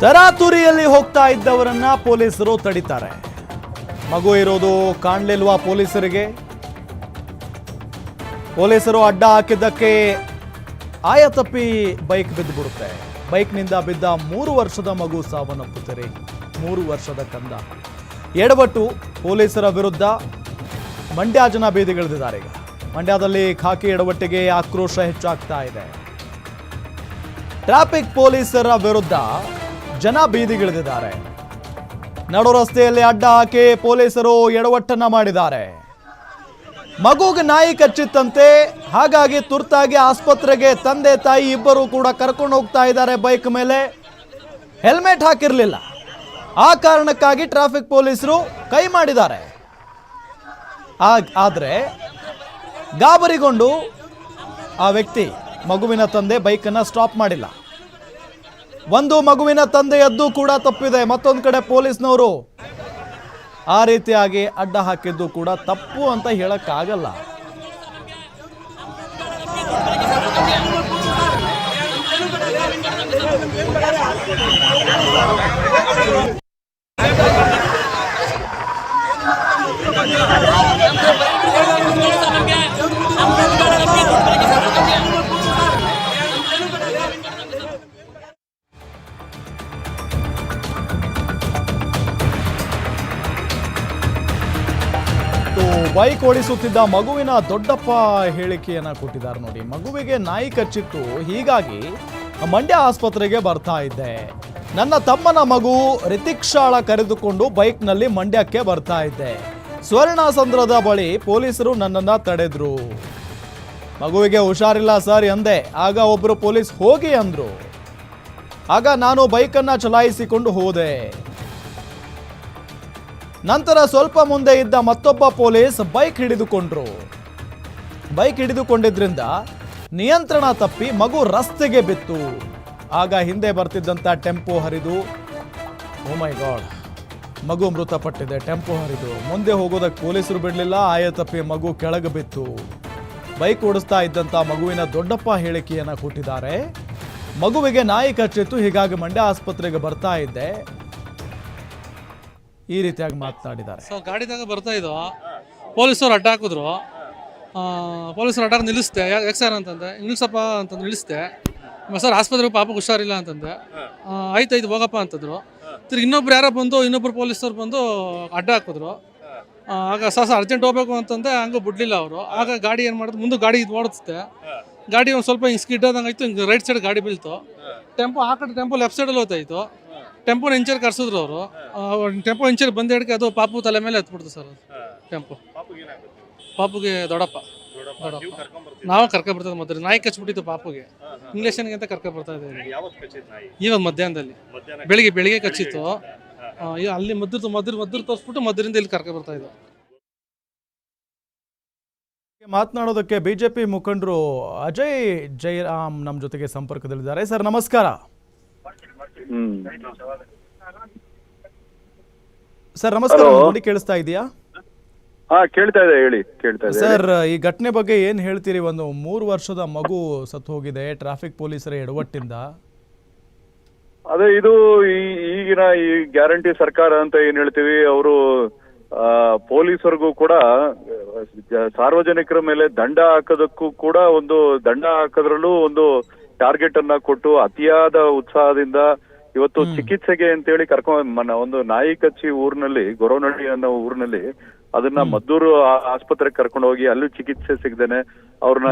ತರಾತುರಿಯಲ್ಲಿ ಹೋಗ್ತಾ ಇದ್ದವರನ್ನ ಪೊಲೀಸರು ತಡಿತಾರೆ. ಮಗು ಇರೋದು ಕಾಣ್ಲಿಲ್ವಾ ಪೊಲೀಸರಿಗೆ? ಪೊಲೀಸರು ಅಡ್ಡ ಹಾಕಿದ್ದಕ್ಕೆ ಆಯ ತಪ್ಪಿ ಬೈಕ್ ಬಿದ್ದು ಬಿಡುತ್ತೆ ಬೈಕ್ನಿಂದ ಬಿದ್ದ ಮೂರು ವರ್ಷದ ಮಗು ಸಾವನ್ನಪ್ಪುತ್ತಾರೆ ಮೂರು ವರ್ಷದ ಕಂದ. ಎಡವಟ್ಟು ಪೊಲೀಸರ ವಿರುದ್ಧ ಮಂಡ್ಯ ಜನ ಬೀದಿಗಿಳಿದಿದ್ದಾರೆ ಈಗ. ಮಂಡ್ಯದಲ್ಲಿ ಖಾಕಿ ಎಡವಟ್ಟಿಗೆ ಆಕ್ರೋಶ ಹೆಚ್ಚಾಗ್ತಾ ಇದೆ. ಟ್ರಾಫಿಕ್ ಪೊಲೀಸರ ವಿರುದ್ಧ ಜನ ಬೀದಿಗಿಳಿದಿದ್ದಾರೆ. ನಡು ರಸ್ತೆಯಲ್ಲಿ ಅಡ್ಡ ಹಾಕಿ ಪೊಲೀಸರು ಎಡವಟ್ಟನ್ನ ಮಾಡಿದ್ದಾರೆ. ಮಗುಗೆ ನಾಯಿ ಕಚ್ಚಿತ್ತಂತೆ, ಹಾಗಾಗಿ ತುರ್ತಾಗಿ ಆಸ್ಪತ್ರೆಗೆ ತಂದೆ ತಾಯಿ ಇಬ್ಬರು ಕೂಡ ಕರ್ಕೊಂಡು ಹೋಗ್ತಾ ಇದ್ದಾರೆ ಬೈಕ್ ಮೇಲೆ. ಹೆಲ್ಮೆಟ್ ಹಾಕಿರಲಿಲ್ಲ. ಆ ಕಾರಣಕ್ಕಾಗಿ ಟ್ರಾಫಿಕ್ ಪೊಲೀಸರು ಕೈ ಮಾಡಿದ್ದಾರೆ. ಆದರೆ ಗಾಬರಿಗೊಂಡು ಆ ವ್ಯಕ್ತಿ ಮಗುವಿನ ತಂದೆ ಬೈಕನ್ನು ಸ್ಟಾಪ್ ಮಾಡಿಲ್ಲ. ಒಂದು ಮಗುವಿನ ತಂದೆಯದ್ದು ಕೂಡ ತಪ್ಪಿದೆ. ಮತ್ತೊಂದು ಕಡೆ ಪೊಲೀಸ್ನವರು ಆ ರೀತಿಯಾಗಿ ಅಡ್ಡ ಹಾಕಿದ್ದು ಕೂಡ ತಪ್ಪು ಅಂತ ಹೇಳಕ್ಕಾಗಲ್ಲ. ಬೈಕ್ ಓಡಿಸುತ್ತಿದ್ದ ಮಗುವಿನ ದೊಡ್ಡಪ್ಪ ಹೇಳಿಕೆಯನ್ನು ಕೊಟ್ಟಿದ್ದಾರೆ ನೋಡಿ. ಮಗುವಿಗೆ ನಾಯಿ ಕಚ್ಚಿತ್ತು. ಹೀಗಾಗಿ ಮಂಡ್ಯ ಆಸ್ಪತ್ರೆಗೆ ಬರ್ತಾ ಇದ್ದೆ. ನನ್ನ ತಮ್ಮನ ಮಗು ರಿತಿಕ್ಷಾಳ ಕರೆದುಕೊಂಡು ಬೈಕ್ನಲ್ಲಿ ಮಂಡ್ಯಕ್ಕೆ ಬರ್ತಾ ಇದ್ದೆ. ಸ್ವರ್ಣಸಂದ್ರದ ಬಳಿ ಪೊಲೀಸರು ನನ್ನನ್ನ ತಡೆದ್ರು. ಮಗುವಿಗೆ ಹುಷಾರಿಲ್ಲ ಸರ್ ಎಂದೆ. ಆಗ ಒಬ್ಬರು ಪೊಲೀಸ್ ಹೋಗಿ ಅಂದ್ರು. ಆಗ ನಾನು ಬೈಕನ್ನು ಚಲಾಯಿಸಿಕೊಂಡು ಹೋದೆ. ನಂತರ ಸ್ವಲ್ಪ ಮುಂದೆ ಇದ್ದ ಮತ್ತೊಬ್ಬ ಪೊಲೀಸ್ ಬೈಕ್ ಹಿಡಿದುಕೊಂಡ್ರು. ಬೈಕ್ ಹಿಡಿದುಕೊಂಡಿದ್ರಿಂದ ನಿಯಂತ್ರಣ ತಪ್ಪಿ ಮಗು ರಸ್ತೆಗೆ ಬಿತ್ತು. ಆಗ ಹಿಂದೆ ಬರ್ತಿದ್ದಂಥ ಟೆಂಪೋ ಹರಿದು, ಓ ಮೈ ಗಾಡ್, ಮಗು ಮೃತಪಟ್ಟಿದೆ, ಟೆಂಪೋ ಹರಿದು. ಮುಂದೆ ಹೋಗೋದಕ್ಕೆ ಪೊಲೀಸರು ಬಿಡಲಿಲ್ಲ, ಆಯ ತಪ್ಪಿ ಮಗು ಕೆಳಗೆ ಬಿತ್ತು. ಬೈಕ್ ಓಡಿಸ್ತಾ ಇದ್ದಂಥ ಮಗುವಿನ ದೊಡ್ಡಪ್ಪ ಹೇಳಿಕೆಯನ್ನು ಕೊಟ್ಟಿದ್ದಾರೆ. ಮಗುವಿಗೆ ನಾಯಿ ಕಚ್ಚಿತ್ತು, ಹೀಗಾಗಿ ಮಂಡ್ಯ ಆಸ್ಪತ್ರೆಗೆ ಬರ್ತಾ ಇದ್ದೆ. ಈ ರೀತಿಯಾಗಿ ಮಾತನಾಡಿದ್ದಾರೆ. ಸೊ ಗಾಡಿದಾಗ ಬರ್ತಾ ಇದ್ದೋ ಪೊಲೀಸರು ಅಡ್ಡ ಹಾಕಿದ್ರು. ಆ, ಪೊಲೀಸರು ಅಡ್ಡ ನಿಲ್ಲಿಸ್ದೆ. ಎಕ್ಸರ್ ಯಾಕೆ ಸರ್ ಅಂತಂದೆ? ನಿಲ್ಲಿಸಪ್ಪ ಅಂತಂದು ನಿಲ್ಲಿಸ್ದೆ. ಸರ್ ಆಸ್ಪತ್ರೆಗೆ ಪಾಪ ಹುಷಾರಿಲ್ಲ ಅಂತಂದೆ. ಆಯ್ತು ಆಯ್ತು ಹೋಗಪ್ಪ ಅಂತಂದ್ರು. ತಿರ್ಗಿ ಇನ್ನೊಬ್ರು ಯಾರೋ ಬಂದು ಇನ್ನೊಬ್ರು ಪೊಲೀಸರು ಬಂದು ಅಡ್ಡ ಹಾಕಿದ್ರು. ಆಗ ಸಹ ಅರ್ಜೆಂಟ್ ಹೋಗ್ಬೇಕು ಅಂತಂದೆ. ಹಂಗೆ ಬಿಡ್ಲಿಲ್ಲ ಅವರು. ಆಗ ಗಾಡಿ ಏನು ಮಾಡಿದ್ರು? ಮುಂದೆ ಗಾಡಿ ಇದು ಓಡಿಸುತ್ತೆ ಗಾಡಿ ಒಂದು ಸ್ವಲ್ಪ ಹಿಂಗೆ ಸ್ಕಿಡ್ ಆದಂಗೆ ಆಯಿತು. ಹಿಂಗೆ ರೈಟ್ ಸೈಡ್ ಗಾಡಿ ಬೀಳ್ತು. ಟೆಂಪೋ ಆ ಕಡೆ ಟೆಂಪೋ ಲೆಫ್ಟ್ ಸೈಡಲ್ಲಿ ಹೋಗ್ತಾಯಿತ್ತು ಟೆಂಪೋನ ಇಂಚರ್ ಕರ್ಸಿದ್ರು ಅವರು. ಟೆಂಪೋ ಇಂಚರ್ ಬಂದ ಹಿಡ್ಕೆ ಅದು ಪಾಪು ತಲೆ ಮೇಲೆ ಎತ್ಬಿಡ್ತು ಸರ್ ಅದು. ಟೆಂಪೋ. ಪಾಪುಗೆ ದೊಡ್ಡಪ್ಪ. ದೊಡ್ಡಪ್ಪ. ನಾವು ಕರ್ಕೊ ಬರ್ತದೆ ಮೊದಲು ನಾಯಿ ಕಚ್ಬಿಟ್ಟಿತ್ತು ಪಾಪುಗೆ. ಇಂಗ್ಲೇಷನ್ಗೆ ಅಂತ ಕರ್ಕೊ ಬರ್ತಾ ಇದ್ದೀವಿ. ಇವಾಗ ಮಧ್ಯಾಹ್ನದಲ್ಲಿ. ಬೆಳಿಗ್ಗೆ ಬೆಳಿಗ್ಗೆ ಕಚ್ಚಿತ್ತು. ಅಲ್ಲಿ ಮದ್ದು ಮದ್ರ ಮದ್ರ ತೋರಿಸ್ಬಿಟ್ಟು ಮದ್ರಿಂದ ಇಲ್ಲಿ ಕರ್ಕೊ ಬರ್ತಾ ಇದ್ದೋ. ಮಾತನಾಡೋದಕ್ಕೆ ಬಿಜೆಪಿ ಮುಖಂಡರು ಅಜಯ್ ಜಯರಾಮ್ ನಮ್ಮ ಜೊತೆಗೆ ಸಂಪರ್ಕದಲ್ಲಿದ್ದಾರೆ. ಸರ್ ನಮಸ್ಕಾರ. ಸರ್ ನಮಸ್ಕಾರ Hello. ಧ್ವನಿ ಕೇಳಿಸ್ತಾ ಇದೆಯಾ? ಹಾ ಕೇಳ್ತಾ ಇದೆ ಹೇಳಿ ಕೇಳ್ತಾ ಇದೆ ಸರ್ ಈ ಘಟನೆ ಬಗ್ಗೆ ಏನ್ ಹೇಳ್ತೀರಿ? ಒಂದು ಮೂರು ವರ್ಷದ ಮಗು ಸತ್ತು ಹೋಗಿದೆ ಟ್ರಾಫಿಕ್ ಪೊಲೀಸರ ಎಡವಟ್ಟಿಂದ. ಅದೇ ಇದು ಈ- ಈಗಿನ ಈ ಗ್ಯಾರಂಟಿ ಸರ್ಕಾರ ಅಂತ ಏನ್ ಹೇಳ್ತೀವಿ ಅವರು ಪೊಲೀಸರಿಗೂ ಕೂಡ ಜ- ಸಾರ್ವಜನಿಕರ ಮೇಲೆ ದಂಡ ಹಾಕೋದಕ್ಕೂ ಕೂಡ ಒಂದು ದಂಡ ಹಾಕೋದ್ರಲ್ಲೂ ಒಂದು ಟಾರ್ಗೆಟ್ ಅನ್ನ ಕೊಟ್ಟು ಅತಿಯಾದ ಉತ್ಸಾಹದಿಂದ ಇವತ್ತು ಚಿಕಿತ್ಸೆಗೆ ಅಂತೇಳಿ ಕರ್ಕೊಂಡ್ ಮನ ಒಂದು ನಾಯಿ ಕಚ್ಚಿ ಊರಿನಲ್ಲಿ ಗೊರವನಹಳ್ಳಿ ಅನ್ನೋ ಊರಿನಲ್ಲಿ ಅದನ್ನ ಮದ್ದೂರು ಆಸ್ಪತ್ರೆಗೆ ಕರ್ಕೊಂಡು ಹೋಗಿ ಅಲ್ಲೂ ಚಿಕಿತ್ಸೆ ಸಿಗ್ದೇನೆ ಅವ್ರನ್ನ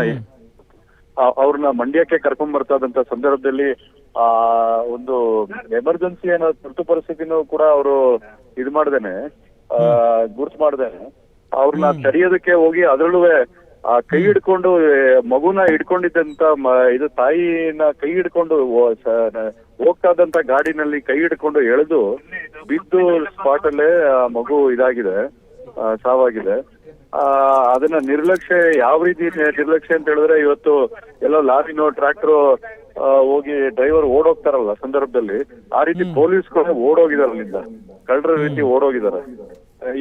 ಅವ್ರನ್ನ ಮಂಡ್ಯಕ್ಕೆ ಕರ್ಕೊಂಡ್ ಬರ್ತಾ ಇದ್ದಂತ ಸಂದರ್ಭದಲ್ಲಿ ಆ ಒಂದು ಎಮರ್ಜೆನ್ಸಿ ಅನ್ನೋ ತುರ್ತು ಪರಿಸ್ಥಿತಿನೂ ಕೂಡ ಅವರು ಇದು ಮಾಡ್ದೇನೆ ಆ ಗುರ್ತು ಮಾಡ್ದೇನೆ. ಅವ್ರನ್ನ ತಡೆಯೋದಕ್ಕೆ ಹೋಗಿ ಅದ್ರಲ್ಲೂ ಆ ಕೈ ಹಿಡ್ಕೊಂಡು ಮಗುನ ಹಿಡ್ಕೊಂಡಿದ್ದಂತ ಇದು ತಾಯಿನ ಕೈ ಹಿಡ್ಕೊಂಡು ಹೋಗ್ತಾದಂತ ಹೋಗ್ತಾ ಇದ್ದಂತ ಗಾಡಿನಲ್ಲಿ ಕೈ ಹಿಡ್ಕೊಂಡು ಎಳೆದು ಬಿದ್ದು ಸ್ಪಾಟ್ ಅಲ್ಲೇ ಆ ಮಗು ಇದಾಗಿದೆ ಸಾವಾಗಿದೆ. ಆ ಅದನ್ನ ನಿರ್ಲಕ್ಷ್ಯ ಯಾವ ರೀತಿ ನಿರ್ಲಕ್ಷ್ಯ ಅಂತ ಹೇಳಿದ್ರೆ ಇವತ್ತು ಎಲ್ಲೋ ಲಾರಿನೋ ಟ್ರಾಕ್ಟರ್ ಹೋಗಿ ಡ್ರೈವರ್ ಓಡೋಗ್ತಾರಲ್ಲ ಸಂದರ್ಭದಲ್ಲಿ ಆ ರೀತಿ ಪೊಲೀಸ್ಗಳು ಓಡೋಗಿದಾರೆ ಅಲ್ಲಿಂದ. ಕಳ್ಳರ ರೀತಿ ಓಡೋಗಿದ್ದಾರೆ.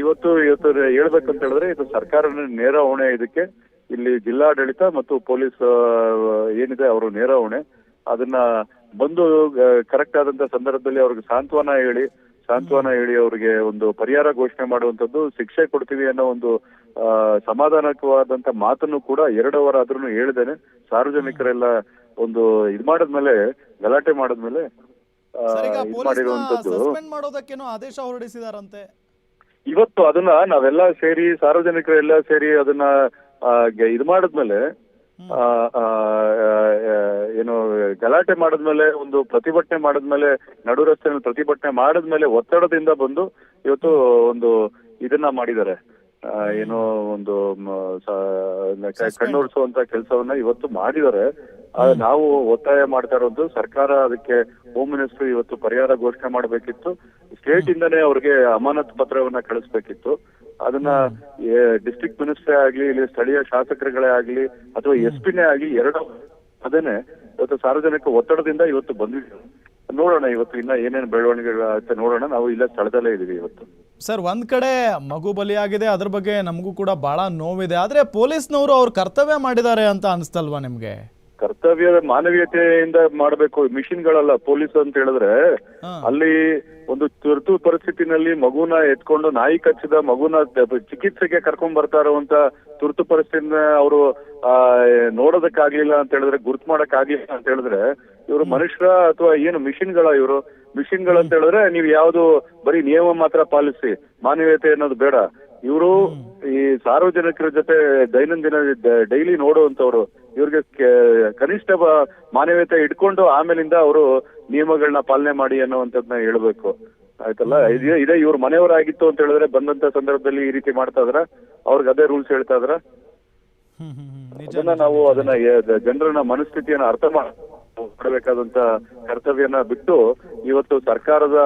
ಇವತ್ತು ಇವತ್ತು ಹೇಳ್ಬೇಕಂತ ಹೇಳಿದ್ರೆ ಇದು ಸರ್ಕಾರ ನೇರ ಹೊಣೆ ಇದಕ್ಕೆ. ಇಲ್ಲಿ ಜಿಲ್ಲಾಡಳಿತ ಮತ್ತು ಪೊಲೀಸ್ ಏನಿದೆ ಅವರು ನೇರ ಹೊಣೆ ಅದನ್ನ ಬಂದು ಕರೆಕ್ಟ್ ಆದಂತ ಸಂದರ್ಭದಲ್ಲಿ ಅವ್ರಿಗೆ ಸಾಂತ್ವನ ಹೇಳಿ ಸಾಂತ್ವನ ಹೇಳಿ ಅವ್ರಿಗೆ ಒಂದು ಪರಿಹಾರ ಘೋಷಣೆ ಮಾಡುವಂತದ್ದು ಶಿಕ್ಷೆ ಕೊಡ್ತೀವಿ ಅನ್ನೋ ಒಂದು ಆ, ಸಮಾಧಾನಕವಾದಂತ ಮಾತನ್ನು ಕೂಡ ಎರಡು ಅವರ್ ಆದ್ರೂ ಹೇಳಿದ್ದೇನೆ. ಸಾರ್ವಜನಿಕರೆಲ್ಲ ಒಂದು ಇದ್ ಮಾಡಿದ್ಮೇಲೆ ಗಲಾಟೆ ಮಾಡಿದ್ಮೇಲೆ ಮಾಡೋದಕ್ಕೇನೋ ಆದೇಶ ಹೊರಡಿಸಿದಾರಂತೆ. ಇವತ್ತು ಅದನ್ನ ನಾವೆಲ್ಲ ಸೇರಿ ಸಾರ್ವಜನಿಕರೆಲ್ಲ ಸೇರಿ ಅದನ್ನ ಇದ್ ಮಾಡಿದ್ಮೇಲೆ ಏನು ಗಲಾಟೆ ಮಾಡಿದ್ಮೇಲೆ ಒಂದು ಪ್ರತಿಭಟನೆ ಮಾಡಿದ್ಮೇಲೆ ನಡು ರಸ್ತೆಯಲ್ಲಿ ಪ್ರತಿಭಟನೆ ಮಾಡಿದ್ಮೇಲೆ ಒತ್ತಡದಿಂದ ಬಂದು ಇವತ್ತು ಒಂದು ಇದನ್ನ ಮಾಡಿದ್ದಾರೆ. ಆ, ಏನೋ ಒಂದು ಕಣ್ಣೋಡಿಸುವಂತ ಕೆಲಸವನ್ನ ಇವತ್ತು ಮಾಡಿದ್ದಾರೆ. ನಾವು ಒತ್ತಾಯ ಮಾಡ್ತಾ ಇರೋದು ಸರ್ಕಾರ ಅದಕ್ಕೆ ಹೋಮ್ ಮಿನಿಸ್ಟರ್ ಇವತ್ತು ಪರಿಹಾರ ಘೋಷಣೆ ಮಾಡಬೇಕಿತ್ತು. ಸ್ಟೇಟ್ ಇಂದನೇ ಅವ್ರಿಗೆ ಅಮಾನತ್ ಪತ್ರವನ್ನ ಕಳಿಸ್ಬೇಕಿತ್ತು. ಅದನ್ನ ಡಿಸ್ಟ್ರಿಕ್ಟ್ ಮಿನಿಸ್ಟ್ರೇ ಆಗ್ಲಿ ಇಲ್ಲಿ ಸ್ಥಳೀಯ ಶಾಸಕರುಗಳೇ ಆಗ್ಲಿ ಅಥವಾ ಎಸ್ ಪಿನೇ ಆಗ್ಲಿ ಎರಡು ಅದೇನೆ ಇವತ್ತು ಸಾರ್ವಜನಿಕ ಒತ್ತಡದಿಂದ ಇವತ್ತು ಬಂದಿದ್ದೀವಿ. ನೋಡೋಣ ಇವತ್ತು ಇನ್ನ ಏನೇನು ಬೆಳವಣಿಗೆಗಳಾಗುತ್ತೆ ನೋಡೋಣ. ನಾವು ಇಲ್ಲ ಸ್ಥಳದಲ್ಲೇ ಇದೀವಿ ಇವತ್ತು. ಸರ್ ಒಂದ್ ಕಡೆ ಮಗು ಬಲಿಯಾಗಿದೆ ಅದ್ರ ಬಗ್ಗೆ ನಮಗೂ ಕೂಡ ಬಹಳ ನೋವಿದೆ. ಆದ್ರೆ ಪೊಲೀಸ್ನವರು ಅವ್ರ ಕರ್ತವ್ಯ ಮಾಡಿದ್ದಾರೆ ಅಂತ ಅನ್ಸ್ತಲ್ವಾ ನಿಮ್ಗೆ? ಕರ್ತವ್ಯ ಮಾನವೀಯತೆಯಿಂದ ಮಾಡಬೇಕು ಮಿಷಿನ್ಗಳಲ್ಲ ಪೊಲೀಸ್ ಅಂತ ಹೇಳಿದ್ರೆ ಅಲ್ಲಿ ಒಂದು ತುರ್ತು ಪರಿಸ್ಥಿತಿನಲ್ಲಿ ಮಗುನ ಎತ್ಕೊಂಡು ನಾಯಿ ಕಚ್ಚಿದ ಮಗುನ ಚಿಕಿತ್ಸೆಗೆ ಕರ್ಕೊಂಡ್ ಬರ್ತಾ ಇರುವಂತ ತುರ್ತು ಪರಿಸ್ಥಿತಿನ ಅವರು ಆ ನೋಡೋದಕ್ಕಾಗ್ಲಿಲ್ಲ ಅಂತ ಹೇಳಿದ್ರೆ ಗುರ್ತು ಮಾಡಕ್ ಆಗ್ಲಿಲ್ಲ ಅಂತ ಹೇಳಿದ್ರೆ ಇವರು ಮನುಷ್ಯರ ಅಥವಾ ಏನು ಮಿಷಿನ್ಗಳ ಇವರು? ಮಿಷಿನ್ಗಳು ಅಂತ ಹೇಳಿದ್ರೆ ನೀವು ಯಾವ್ದು ಬರೀ ನಿಯಮ ಮಾತ್ರ ಪಾಲಿಸಿ ಮಾನವೀಯತೆ ಅನ್ನೋದು ಬೇಡ. ಇವರು ಈ ಸಾರ್ವಜನಿಕರ ಜೊತೆ ದೈನಂದಿನ ಡೈಲಿ ನೋಡುವಂತವ್ರು ಇವ್ರಿಗೆ ಕನಿಷ್ಠ ಮಾನವೀಯತೆ ಇಟ್ಕೊಂಡು ಆಮೇಲಿಂದ ಅವರು ನಿಯಮಗಳನ್ನ ಪಾಲನೆ ಮಾಡಿ ಅನ್ನುವಂಥದ್ನ ಹೇಳ್ಬೇಕು. ಆಯ್ತಲ್ಲ? ಇದೇ ಇವ್ರ ಮನೆಯವರಾಗಿತ್ತು ಅಂತ ಹೇಳಿದ್ರೆ ಬಂದಂತ ಸಂದರ್ಭದಲ್ಲಿ ಈ ರೀತಿ ಮಾಡ್ತಾ ಇದ್ರ? ಅವ್ರಿಗೆ ಅದೇ ರೂಲ್ಸ್ ಹೇಳ್ತಾ ಇದ್ರ? ಅದನ್ನ ನಾವು ಅದನ್ನ ಜನರನ್ನ ಮನಸ್ಥಿತಿಯನ್ನ ಅರ್ಥ ಮಾಡ- ಮಾಡಬೇಕಾದಂತ ಕರ್ತವ್ಯನ ಬಿಟ್ಟು ಇವತ್ತು ಸರ್ಕಾರದ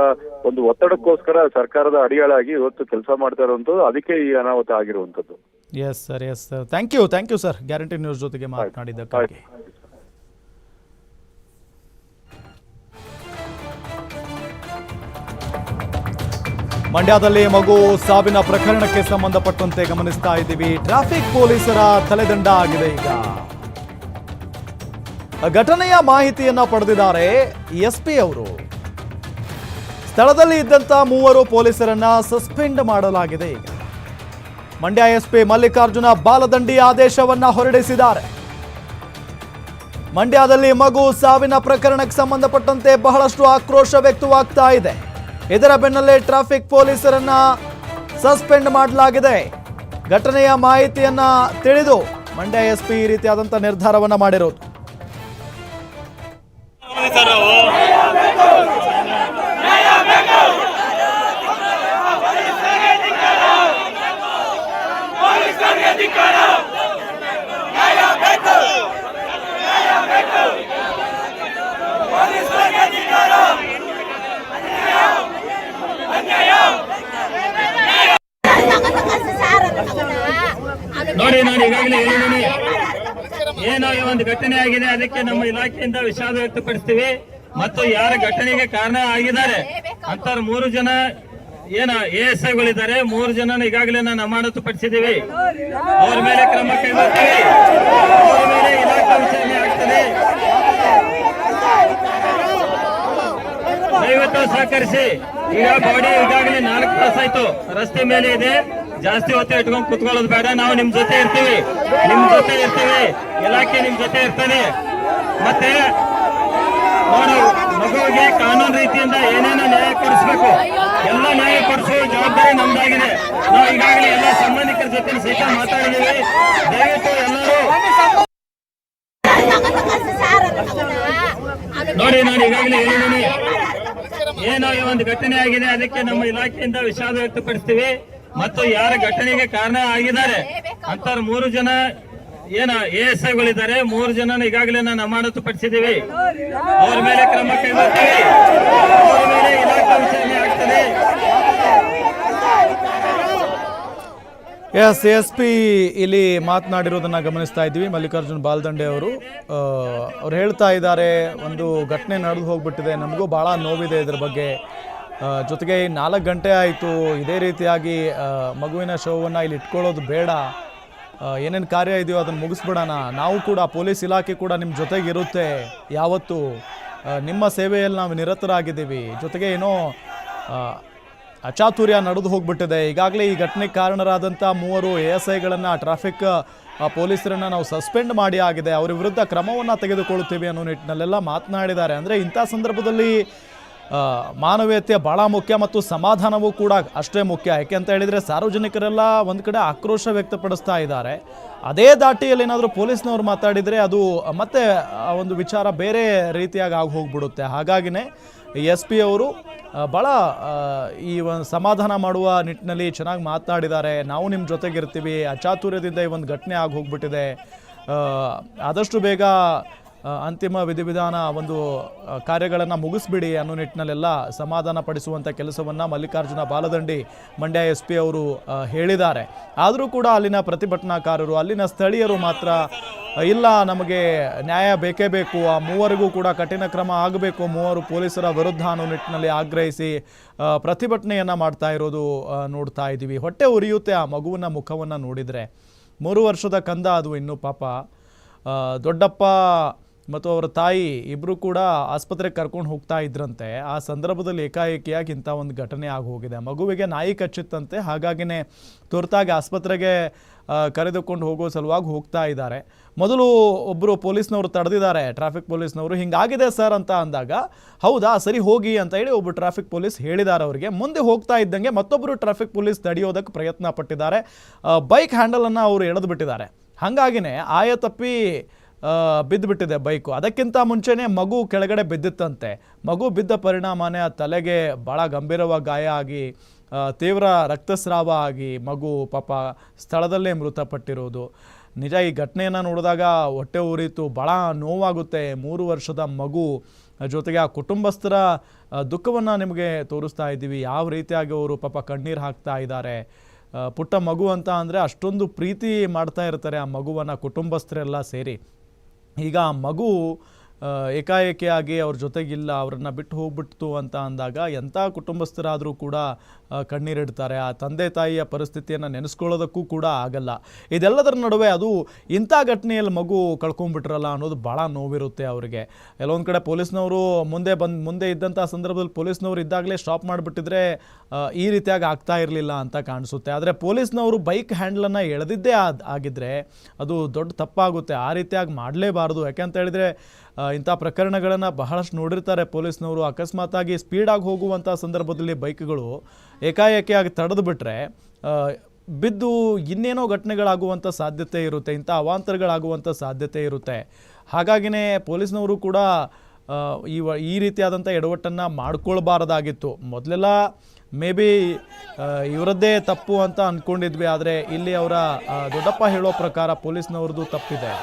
ಒಂದು ಒತ್ತಡಕ್ಕೋಸ್ಕರ ಸರ್ಕಾರದ ಅಡಿಯಾಳಾಗಿ ಇವತ್ತು ಕೆಲಸ ಮಾಡ್ತಾ ಇರುವಂತದ್ದು ಅದಕ್ಕೆ ಈ ಅನಾಹುತ ಆಗಿರುವಂತದ್ದು yes sir yes sir thank you thank you sir Guarantee News ಜೊತೆಗೆ ಮಾತನಾಡಿದ್ದಕ್ಕಾಗಿ. ಮಂಡ್ಯದಲ್ಲಿ ಮಗು ಸಾವಿನ ಪ್ರಕರಣಕ್ಕೆ ಸಂಬಂಧಪಟ್ಟಂತೆ ಗಮನಿಸ್ತಾ ಇದ್ದೀವಿ. ಟ್ರಾಫಿಕ್ ಪೊಲೀಸರ ತಲೆದಂಡ ಆಗಿದೆ ಈಗ. ಘಟನೆಯ ಮಾಹಿತಿಯನ್ನ ಪಡೆದಿದ್ದಾರೆ ಎಸ್ಪಿ ಅವರು. ಸ್ಥಳದಲ್ಲಿ ಇದ್ದಂತ ಮೂವರು ಪೊಲೀಸರನ್ನ ಸಸ್ಪೆಂಡ್ ಮಾಡಲಾಗಿದೆ ಈಗ. ಮಂಡ್ಯ ಎಸ್ಪಿ ಮಲ್ಲಿಕಾರ್ಜುನ ಬಾಲದಂಡಿ ಆದೇಶವನ್ನ ಹೊರಡಿಸಿದ್ದಾರೆ. ಮಂಡ್ಯದಲ್ಲಿ ಮಗು ಸಾವಿನ ಪ್ರಕರಣಕ್ಕೆ ಸಂಬಂಧಪಟ್ಟಂತೆ ಬಹಳಷ್ಟು ಆಕ್ರೋಶ ವ್ಯಕ್ತವಾಗ್ತಾ ಇದೆ. ಇದರ ಬೆನ್ನಲ್ಲೇ ಟ್ರಾಫಿಕ್ ಪೊಲೀಸರನ್ನ ಸಸ್ಪೆಂಡ್ ಮಾಡಲಾಗಿದೆ. ಘಟನೆಯ ಮಾಹಿತಿಯನ್ನ ತಿಳಿದು ಮಂಡ್ಯ ಎಸ್ಪಿ ಈ ರೀತಿಯಾದಂಥ ನಿರ್ಧಾರವನ್ನ ಮಾಡಿರೋದು. ನೋಡಿ ನಾನು ಈಗಾಗಲೇ ಹೇಳಿದ್ದೀನಿ ಏನೋ ಒಂದು ಘಟನೆ ಆಗಿದೆ, ಅದಕ್ಕೆ ನಮ್ಮ ಇಲಾಖೆಯಿಂದ ವಿಷಾದ ವ್ಯಕ್ತಪಡಿಸ್ತೀವಿ. ಮತ್ತು ಯಾರ ಘಟನೆಗೆ ಕಾರಣ ಆಗಿದ್ದಾರೆ? ಅಂತ ಮೂರು ಜನ, ಏನ, ಎ ಎಸ್ ಐಗಳಿದ್ದಾರೆ. ಮೂರು ಜನ ಈಗಾಗಲೇ ನಾನು ಅಮಾನತು ಪಡಿಸಿದೀವಿ ಅವ್ರ ಮೇಲೆ ಕ್ರಮ ಕೈಗೊಳ್ತೀವಿ. ಅವ್ರ ಮೇಲೆ ವಿಚಾರಣೆ ಆಗ್ತದೆ. ಸಹಕರಿಸಿ. ಈಗ ಬಾಡಿ ಈಗಾಗಲೇ ನಾಲ್ಕು ತಾಸಾಯ್ತು. ರಸ್ತೆ ಮೇಲೆ ಇದೆ. ಜಾಸ್ತಿ ಹೊತ್ತು ಇಟ್ಕೊಂಡು ಕುತ್ಕೊಳ್ಳೋದು ಬೇಡ. ನಾವು ನಿಮ್ ಜೊತೆ ಇರ್ತೀವಿ. ನಿಮ್ ಜೊತೆ ಇರ್ತೀವಿ. ಇಲಾಖೆ ನಿಮ್ ಜೊತೆ ಇರ್ತದೆ. ಮತ್ತೆ ನೋಡು ಮಗುವಿಗೆ ಕಾನೂನು ರೀತಿಯಿಂದ ಏನೇನೋ ನ್ಯಾಯ ಕೊಡಿಸ್ಬೇಕು? ಎಲ್ಲ ನ್ಯಾಯ ಕೊಡಿಸುವ ಜವಾಬ್ದಾರಿ ನಮ್ದಾಗಿದೆ. ನಾವು ಈಗಾಗಲೇ ಎಲ್ಲ ಸಂಬಂಧಿಕರ ಜೊತೆ ಸಹಿತ ಮಾತಾಡಿದ್ದೀವಿ. ದಯವಿಟ್ಟು ಎಲ್ಲರೂ ನೋಡಿ, ನಾನು ಈಗಾಗಲೇ ಹೇಳಿದ್ದೀನಿ. ಏನೋ ಈ ಒಂದು ಘಟನೆ ಆಗಿದೆ. ಅದಕ್ಕೆ ನಮ್ಮ ಇಲಾಖೆಯಿಂದ ವಿಷಾದ ವ್ಯಕ್ತಪಡಿಸ್ತೀವಿ. ಮತ್ತು ಯಾರ ಘಟನೆಗೆ ಕಾರಣ ಆಗಿದ್ದಾರೆ? ಅಂತ ಮೂರು ಜನ ಏನ ಎ ಎಸ್ ಐಗಳಿದ್ದಾರೆ? ಮೂರು ಜನ ಈಗಾಗಲೇ ನಾನು ಅಮಾನತು ಪಡಿಸಿದೀವಿ ಅವ್ರ ಮೇಲೆ ಕ್ರಮ ಕೈಗೊಳ್ತೀವಿ. ಅವ್ರ ಮೇಲೆ ಇಲಾಖೆ ವಿಚಾರಣೆ ಆಗ್ತದೆ. ಎಸ್ ಎಸ್ ಪಿ ಇಲ್ಲಿ ಮಾತನಾಡಿರೋದನ್ನು ಗಮನಿಸ್ತಾ ಇದ್ದೀವಿ. ಮಲ್ಲಿಕಾರ್ಜುನ್ ಬಾಲ್ದಂಡೆ ಅವರು. ಅವ್ರು ಹೇಳ್ತಾ ಇದ್ದಾರೆ ಒಂದು ಘಟನೆ ನಡೆದು ಹೋಗ್ಬಿಟ್ಟಿದೆ. ನಮಗೂ ಭಾಳ ನೋವಿದೆ ಇದ್ರ ಬಗ್ಗೆ. ಜೊತೆಗೆ ನಾಲ್ಕು ಗಂಟೆ ಆಯಿತು. ಇದೇ ರೀತಿಯಾಗಿ ಮಗುವಿನ ಶವವನ್ನು ಇಲ್ಲಿ ಇಟ್ಕೊಳ್ಳೋದು ಬೇಡ. ಏನೇನು ಕಾರ್ಯ ಇದೆಯೋ ಅದನ್ನು ಮುಗಿಸ್ಬಿಡೋಣ. ನಾವು ಕೂಡ, ಪೊಲೀಸ್ ಇಲಾಖೆ ಕೂಡ ನಿಮ್ಮ ಜೊತೆಗಿರುತ್ತೆ ಯಾವತ್ತು. ನಿಮ್ಮ ಸೇವೆಯಲ್ಲಿ ನಾವು ನಿರತರಾಗಿದ್ದೀವಿ. ಜೊತೆಗೆ ಏನೋ ಅಚಾತುರ್ಯ ನಡೆದು ಹೋಗ್ಬಿಟ್ಟಿದೆ. ಈಗಾಗಲೇ ಈ ಘಟನೆಗೆ ಕಾರಣರಾದಂಥ ಮೂವರು ಎ ಎಸ್ ಐಗಳನ್ನು ಟ್ರಾಫಿಕ್ ಪೊಲೀಸರನ್ನು ನಾವು ಸಸ್ಪೆಂಡ್ ಮಾಡಿ ಆಗಿದೆ. ಅವರ ವಿರುದ್ಧ ಕ್ರಮವನ್ನು ತೆಗೆದುಕೊಳ್ಳುತ್ತೇವೆ ಅನ್ನೋ ನಿಟ್ಟಿನಲ್ಲೆಲ್ಲ ಮಾತನಾಡಿದ್ದಾರೆ. ಅಂದರೆ ಇಂಥ ಸಂದರ್ಭದಲ್ಲಿ ಮಾನವೀಯತೆ ಭಾಳ ಮುಖ್ಯ ಮತ್ತು ಸಮಾಧಾನವೂ ಕೂಡ ಅಷ್ಟೇ ಮುಖ್ಯ. ಯಾಕೆ ಅಂತ ಹೇಳಿದರೆ ಸಾರ್ವಜನಿಕರೆಲ್ಲ ಒಂದು ಕಡೆ ಆಕ್ರೋಶ ವ್ಯಕ್ತಪಡಿಸ್ತಾ ಇದ್ದಾರೆ. ಅದೇ ದಾಟಿಯಲ್ಲಿ ಏನಾದರೂ ಪೊಲೀಸ್ನವ್ರು ಮಾತಾಡಿದರೆ ಅದು ಮತ್ತೆ ಒಂದು ವಿಚಾರ ಬೇರೆ ರೀತಿಯಾಗಿ ಆಗಿ ಹೋಗ್ಬಿಡುತ್ತೆ. ಹಾಗಾಗಿನೇ ಎಸ್ ಪಿ ಅವರು ಭಾಳ ಈ ಒಂದು ಸಮಾಧಾನ ಮಾಡುವ ನಿಟ್ಟಿನಲ್ಲಿ ಚೆನ್ನಾಗಿ ಮಾತಾಡಿದ್ದಾರೆ. ನಾವು ನಿಮ್ಮ ಜೊತೆಗಿರ್ತೀವಿ. ಅಚಾತುರ್ಯದಿಂದ ಈ ಒಂದು ಘಟನೆ ಆಗಿ ಹೋಗ್ಬಿಟ್ಟಿದೆ. ಆದಷ್ಟು ಬೇಗ ಅಂತಿಮ ವಿಧಿವಿಧಾನ ಒಂದು ಕಾರ್ಯಗಳನ್ನು ಮುಗಿಸ್ಬಿಡಿ ಅನ್ನೋ ನಿಟ್ಟಿನಲ್ಲೆಲ್ಲ ಸಮಾಧಾನ ಪಡಿಸುವಂಥ ಕೆಲಸವನ್ನು ಮಲ್ಲಿಕಾರ್ಜುನ ಬಾಲದಂಡಿ ಮಂಡ್ಯ ಎಸ್ ಪಿ ಅವರು ಹೇಳಿದ್ದಾರೆ. ಆದರೂ ಕೂಡ ಅಲ್ಲಿನ ಪ್ರತಿಭಟನಾಕಾರರು, ಅಲ್ಲಿನ ಸ್ಥಳೀಯರು ಮಾತ್ರ ಇಲ್ಲ, ನಮಗೆ ನ್ಯಾಯ ಬೇಕೇ ಬೇಕು, ಆ ಮೂವರಿಗೂ ಕೂಡ ಕಠಿಣ ಕ್ರಮ ಆಗಬೇಕು, ಮೂವರು ಪೊಲೀಸರ ವಿರುದ್ಧ ಅನ್ನೋ ನಿಟ್ಟಿನಲ್ಲಿ ಆಗ್ರಹಿಸಿ ಪ್ರತಿಭಟನೆಯನ್ನು ಮಾಡ್ತಾ ಇರೋದು ನೋಡ್ತಾ ಇದ್ದೀವಿ. ಹೊಟ್ಟೆ ಉರಿಯುತ್ತೆ ಆ ಮಗುವಿನ ಮುಖವನ್ನು ನೋಡಿದರೆ. ಮೂರು ವರ್ಷದ ಕಂದ ಅದು ಇನ್ನೂ ಪಾಪ. ದೊಡ್ಡಪ್ಪ ಮತ್ತು ಅವರ ತಾಯಿ ಇಬ್ಬರು ಕೂಡ ಆಸ್ಪತ್ರೆಗೆ ಕರ್ಕೊಂಡು ಹೋಗ್ತಾ ಇದ್ರಂತೆ. ಆ ಸಂದರ್ಭದಲ್ಲಿ ಏಕಾಏಕಿಯಾಗಿ ಇಂಥ ಒಂದು ಘಟನೆ ಆಗಿ ಮಗುವಿಗೆ ನಾಯಿ ಕಚ್ಚಿತ್ತಂತೆ. ಹಾಗಾಗಿನೇ ತುರ್ತಾಗಿ ಆಸ್ಪತ್ರೆಗೆ ಕರೆದುಕೊಂಡು ಹೋಗೋ ಸಲುವಾಗಿ ಹೋಗ್ತಾ ಇದ್ದಾರೆ. ಮೊದಲು ಒಬ್ಬರು ಪೊಲೀಸ್ನವರು ತಡೆದಿದ್ದಾರೆ. ಟ್ರಾಫಿಕ್ ಪೊಲೀಸ್ನವರು, ಹಿಂಗಾಗಿದೆ ಸರ್ ಅಂತ ಅಂದಾಗ, ಹೌದಾ, ಸರಿ ಹೋಗಿ ಅಂತ ಹೇಳಿ ಒಬ್ಬರು ಟ್ರಾಫಿಕ್ ಪೊಲೀಸ್ ಹೇಳಿದ್ದಾರೆ ಅವರಿಗೆ. ಮುಂದೆ ಹೋಗ್ತಾ ಇದ್ದಂಗೆ ಮತ್ತೊಬ್ಬರು ಟ್ರಾಫಿಕ್ ಪೊಲೀಸ್ ತಡೆಯೋದಕ್ಕೆ ಪ್ರಯತ್ನ ಪಟ್ಟಿದ್ದಾರೆ ಬೈಕ್ ಹ್ಯಾಂಡಲನ್ನು ಅವರು ಎಳೆದು ಬಿಟ್ಟಿದ್ದಾರೆ ಹಾಗಾಗಿನೇ ಆಯ ತಪ್ಪಿ ಬಿದ್ದುಬಿಟ್ಟಿದೆ ಬೈಕು. ಅದಕ್ಕಿಂತ ಮುಂಚೆನೇ ಮಗು ಕೆಳಗಡೆ ಬಿದ್ದಿತ್ತಂತೆ. ಮಗು ಬಿದ್ದ ಪರಿಣಾಮನೇ ಆ ತಲೆಗೆ ಭಾಳ ಗಂಭೀರವಾಗಿ ಗಾಯ ಆಗಿ ತೀವ್ರ ರಕ್ತಸ್ರಾವ ಆಗಿ ಮಗು ಪಾಪ ಸ್ಥಳದಲ್ಲೇ ಮೃತಪಟ್ಟಿರುವುದು. ನಿಜ, ಈ ಘಟನೆಯನ್ನು ನೋಡಿದಾಗ ಹೊಟ್ಟೆ ಉರಿತು ಭಾಳ ನೋವಾಗುತ್ತೆ. ಮೂರು ವರ್ಷದ ಮಗು ಜೊತೆಗೆ ಆ ಕುಟುಂಬಸ್ಥರ ದುಃಖವನ್ನು ನಿಮಗೆ ತೋರಿಸ್ತಾ ಇದ್ದೀವಿ. ಯಾವ ರೀತಿಯಾಗಿ ಅವರು ಪಾಪ ಕಣ್ಣೀರು ಹಾಕ್ತಾ ಇದ್ದಾರೆ. ಪುಟ್ಟ ಮಗು ಅಂತ ಅಂದರೆ ಅಷ್ಟೊಂದು ಪ್ರೀತಿ ಮಾಡ್ತಾ ಇರ್ತಾರೆ ಆ ಮಗುವನ್ನು, ಕುಟುಂಬಸ್ಥರೆಲ್ಲ ಸೇರಿ. ಈಗ ಆ ಮಗು ಆ, ಏಕಾಏಕಿಯಾಗಿ ಅವ್ರ ಜೊತೆಗಿಲ್ಲ, ಅವ್ರನ್ನ ಬಿಟ್ಟು ಹೋಗ್ಬಿಡ್ತು ಅಂತ ಅಂದಾಗ ಎಂಥ ಕುಟುಂಬಸ್ಥರಾದರೂ ಕೂಡ ಕಣ್ಣೀರಿಡ್ತಾರೆ ಆ ತಂದೆ ತಾಯಿಯ ಪರಿಸ್ಥಿತಿಯನ್ನು ನೆನೆಸ್ಕೊಳ್ಳೋದಕ್ಕೂ ಕೂಡ ಆಗಲ್ಲ. ಇದೆಲ್ಲದರ ನಡುವೆ ಅದು ಇಂಥ ಘಟನೆಯಲ್ಲಿ ಮಗು ಕಳ್ಕೊಂಡ್ಬಿಟ್ರಲ್ಲ ಅನ್ನೋದು ಭಾಳ ನೋವಿರುತ್ತೆ ಅವರಿಗೆ. ಕೆಲವೊಂದು ಕಡೆ ಪೊಲೀಸ್ನವರು ಮುಂದೆ ಬಂದು, ಮುಂದೆ ಇದ್ದಂಥ ಸಂದರ್ಭದಲ್ಲಿ ಪೊಲೀಸ್ನವರು ಇದ್ದಾಗಲೇ ಸ್ಟಾಪ್ ಮಾಡಿಬಿಟ್ಟಿದ್ರೆ ಈ ರೀತಿಯಾಗಿ ಆಗ್ತಾ ಇರಲಿಲ್ಲ ಅಂತ ಕಾಣಿಸುತ್ತೆ. ಆದರೆ ಪೊಲೀಸ್ನವರು ಬೈಕ್ ಹ್ಯಾಂಡ್ಲನ್ನು ಎಳೆದಿದ್ದೇ ಆಗಿದ್ದರೆ ಅದು ದೊಡ್ಡ ತಪ್ಪಾಗುತ್ತೆ. ಆ ರೀತಿಯಾಗಿ ಮಾಡಲೇಬಾರ್ದು. ಯಾಕೆಂತ ಹೇಳಿದರೆ ಇಂಥ ಪ್ರಕರಣಗಳನ್ನು ಬಹಳಷ್ಟು ನೋಡಿರ್ತಾರೆ ಪೊಲೀಸ್ನವರು. ಅಕಸ್ಮಾತಾಗಿ ಸ್ಪೀಡಾಗಿ ಹೋಗುವಂಥ ಸಂದರ್ಭದಲ್ಲಿ ಬೈಕ್ಗಳು ಏಕಾಏಕಿಯಾಗಿ ತಡೆದು ಬಿಟ್ಟರೆ ಬಿದ್ದು ಇನ್ನೇನೋ ಘಟನೆಗಳಾಗುವಂಥ ಸಾಧ್ಯತೆ ಇರುತ್ತೆ, ಇಂಥ ಅವಾಂತರಗಳಾಗುವಂಥ ಸಾಧ್ಯತೆ ಇರುತ್ತೆ. ಹಾಗಾಗಿನೇ ಪೊಲೀಸ್ನವರು ಕೂಡ ಈ ಈ ರೀತಿಯಾದಂಥ ಎಡವಟ್ಟನ್ನು ಮಾಡ್ಕೊಳ್ಬಾರ್ದಾಗಿತ್ತು. ಮೊದಲೆಲ್ಲ ಮೇ ಬಿ ಇವರದ್ದೇ ತಪ್ಪು ಅಂತ ಅಂದ್ಕೊಂಡಿದ್ವಿ ಆದರೆ ಇಲ್ಲಿ ಅವರ ದೊಡ್ಡಪ್ಪ ಹೇಳೋ ಪ್ರಕಾರ ಪೊಲೀಸ್ನವ್ರದ್ದು ತಪ್ಪಿದೆ.